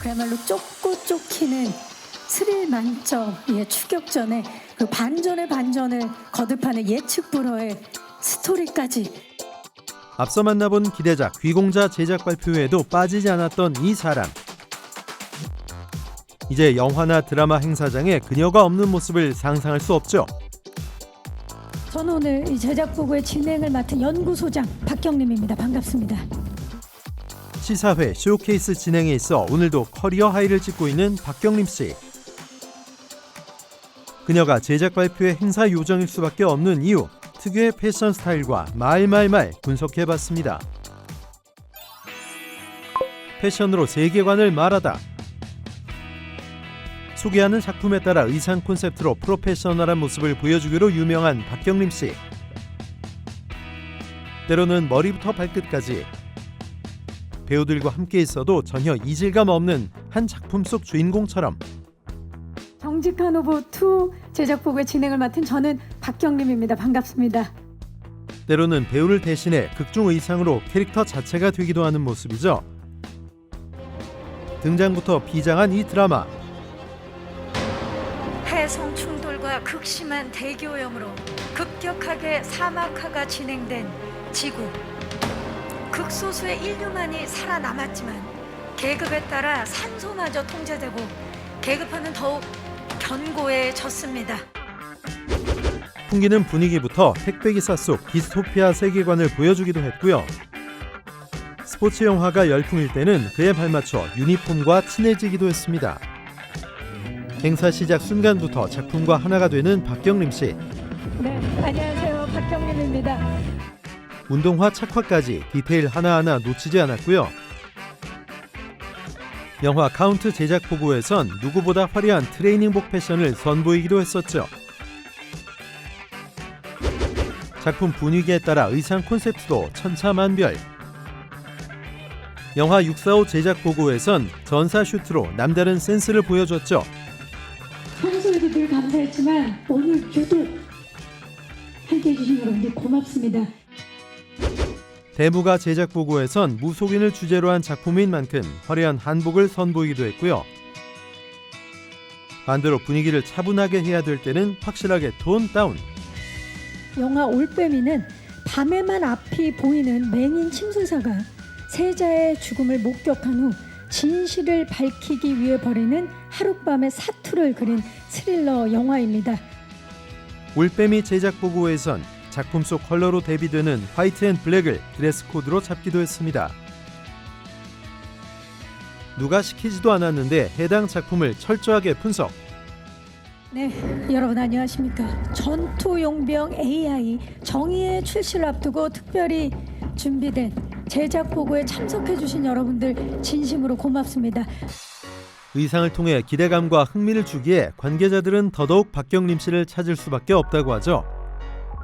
그야말로 쫓고 쫓기는 스릴 만점의 추격전에 그 반전의 반전을 거듭하는 예측 불허의 스토리까지 앞서 만나본 기대작 귀공자 제작 발표회에도 빠지지 않았던 이 사람. 이제 영화나 드라마 행사장에 그녀가 없는 모습을 상상할 수 없죠. 저는 오늘 이 제작 부부의 진행을 맡은 연구소장 박경림입니다. 반갑습니다. 시사회 쇼케이스 진행에 있어 오늘도 커리어 하이를 찍고 있는 박경림 씨. 그녀가 제작 발표회 행사 요정일 수밖에 없는 이유 특유의 패션 스타일과 말말말 분석해봤습니다. 패션으로 세계관을 말하다. 소개하는 작품에 따라 의상 콘셉트로 프로페셔널한 모습을 보여주기로 유명한 박경림 씨. 때로는 머리부터 발끝까지 배우들과 함께 있어도 전혀 이질감 없는 한 작품 속 주인공처럼 정직한 후보 2 제작 부부의 진행을 맡은 저는 박경림입니다. 반갑습니다. 때로는 배우를 대신해 극중 의상으로 캐릭터 자체가 되기도 하는 모습이죠. 등장부터 비장한 이 드라마 해성 충돌과 극심한 대기오염으로 급격하게 사막화가 진행된 지구. 극소수의 인류만이 살아남았지만 계급에 따라 산소마저 통제되고 계급화는 더욱 견고해졌습니다. 풍기는 분위기부터 택배기사 속 디스토피아 세계관을 보여주기도 했고요. 스포츠 영화가 열풍일 때는 그에 발맞춰 유니폼과 친해지기도 했습니다. 행사 시작 순간부터 작품과 하나가 되는 박경림 씨. 네, 안녕하세요. 박경림입니다. 운동화 착화까지 디테일 하나하나 놓치지 않았고요. 영화 카운트 제작 보고에선 누구보다 화려한 트레이닝복 패션을 선보이기도 했었죠. 작품 분위기에 따라 의상 콘셉트도 천차만별. 영화 645 제작 보고에선 전사 슈트로 남다른 센스를 보여줬죠. 평소에도 늘 감사했지만 오늘 유독 함께 해주신 여러분들 고맙습니다. 대무가 제작 보고에선 무속인을 주제로 한 작품인 만큼 화려한 한복을 선보이기도 했고요. 반대로 분위기를 차분하게 해야 될 때는 확실하게 톤 다운. 영화 올빼미는 밤에만 앞이 보이는 맹인 침술사가 세자의 죽음을 목격한 후 진실을 밝히기 위해 벌이는 하룻밤의 사투를 그린 스릴러 영화입니다. 올빼미 제작 보고에선 작품 속 컬러로 대비되는 화이트 앤 블랙을 드레스 코드로 잡기도 했습니다. 누가 시키지도 않았는데 해당 작품을 철저하게 분석. 네, 여러분 안녕하십니까? 전투 용병 AI 정의의 출시를 앞두고 특별히 준비된 제작 보고에 참석해 주신 여러분들 진심으로 고맙습니다. 의상을 통해 기대감과 흥미를 주기에 관계자들은 더더욱 박경림 씨를 찾을 수밖에 없다고 하죠.